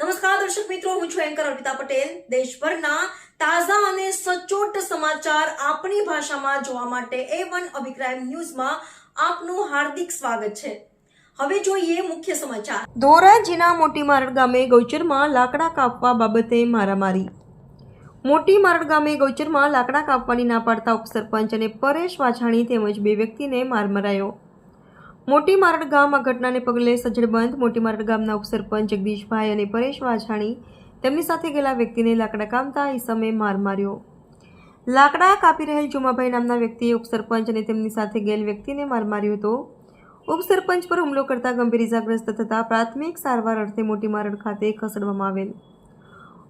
નમસ્કાર, દર્શક મિત્રો, હું છું એન્કર અર્પિતા પટેલ. દેશભરના તાજા અને સચોટ સમાચાર આપણી ભાષામાં જોવા માટે એ વન અભિપ્રાય ન્યૂઝમાં આપનું હાર્દિક સ્વાગત છે. હવે જોઈએ મુખ્ય સમાચાર. ધોરાજીના મોટી મારડ ગામે ગૌચરમાં લાકડા કાપવા બાબતે મારામારી. મોટી મારડ ગામે ગૌચરમાં લાકડા કાપવાની ના પાડતા ઉપસરપંચ અને પરેશ વાછાણી તેમજ બે વ્યક્તિને માર મરાયો. મોટી મારડ ગામ આ ઘટનાને પગલે સજ્જડબંધ મોટી મારડ ગામના ઉપસરપંચ જગદીશભાઈ અને પરેશ વાછાણી તેમની સાથે ગયેલા વ્યક્તિને લાકડા કામતા સમયે માર માર્યો. લાકડા કાપી રહેલ જુમાભાઈ નામના વ્યક્તિએ ઉપસરપંચ અને તેમની સાથે ગયેલ વ્યક્તિને માર માર્યો હતો. ઉપસરપંચ પર હુમલો કરતા ગંભીર ઇજાગ્રસ્ત થતા પ્રાથમિક સારવાર અર્થે મોટી મારડ ખાતે ખસેડવામાં આવેલ.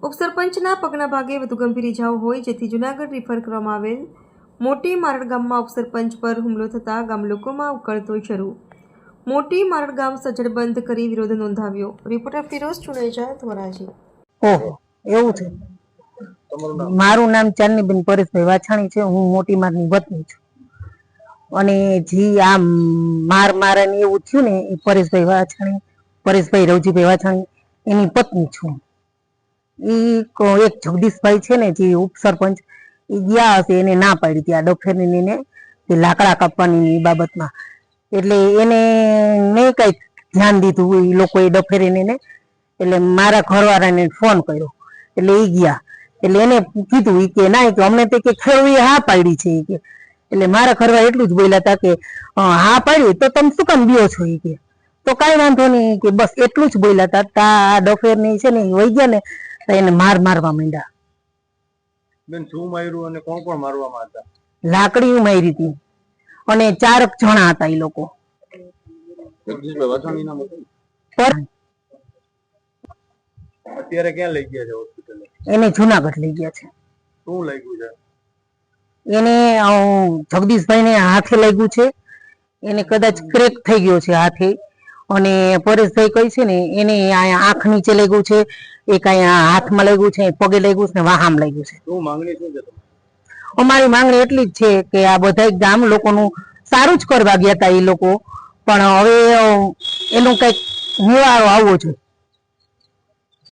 ઉપસરપંચના પગના ભાગે વધુ ગંભીર ઇજાઓ હોય, જેથી જુનાગઢ રિફર કરવામાં આવેલ. મોટી મારણ ગામમાં ઉપસરપંચ પર હુમલો થતાં ગામ લોકોમાં ઉકળતો શરૂ. મોટી મારણ ગામ સજ્જડ બંધ કરી વિરોધ નોંધાવ્યો. રિપોર્ટર ફિરોઝ ચુનેજા ધોરાજી. ઓહો એવું છે? મારું નામ ચાંદનીબેન પરેશભાઈ વાછાણી છે. હું મોટી મારની વતની છું. અને જે આ માર મારે એવું થયું ને એ પરેશભાઈ વાછાણી પરેશભાઈ રવજીભાઈ વાછાણી એની પત્ની છું. એ એક જગદીશભાઈ છે ને જે ઉપસરપંચ ગયા હશે, એને ના પાડી હતી આ ડફેરની ને તે લાકડા કાપવાની બાબતમાં. એટલે એને નહીં કઈ ધ્યાન દીધું એ લોકોએ ડફેરીને ને એટલે મારા ઘરવાળાને ફોન કર્યો. એટલે એ ગયા. એટલે એને કીધું એ કે, ના કે અમને તે કે ખેડૂએ હા પાડી છે એ કે. એટલે મારા ઘરવાળા એટલું જ બોલ્યા હતા કે હા પાડી તો તમે શું કામ બીઓ છો એ કે? તો કાંઈ વાંધો નહીં કે બસ એટલું જ બોલ્યા હતા. તા આ ડફેરની છે ને વહી ગયા ને એને માર મારવા માંડ્યા. બેન શું માર્યું અને કોણ કોણ મારવામાં હતા? લાકડી મારી હતી. અને ચારક જણા હતા એ લોકો. જગદીશભાઈ વાછાણી નામ હતું અત્યારે ક્યાં લઈ ગયા છે હોસ્પિટલે એને જુનાગઢ લઈ ગયા છે. શું લાગ્યું છે? એને જગદીશભાઈ ને હાથે લાગ્યું છે. એને કદાચ ક્રેક થઈ ગયો છે હાથે. અને પરેશભાઈ કઈ છે ને એને આંખ નીચે લાગ્યું છે એક અહીંયા હાથમાં લાગ્યું છે પગે લાગ્યું છે ને વાહામ લાગ્યું છે. શું માંગણી શું છે અમારી માંગણી એટલી જ છે કે આ બધા ગામ લોકોનું સારું જ કરવા ગયા હતા એ લોકો. પણ હવે એનું કંઈક નિવારો આવવો જોઈએ.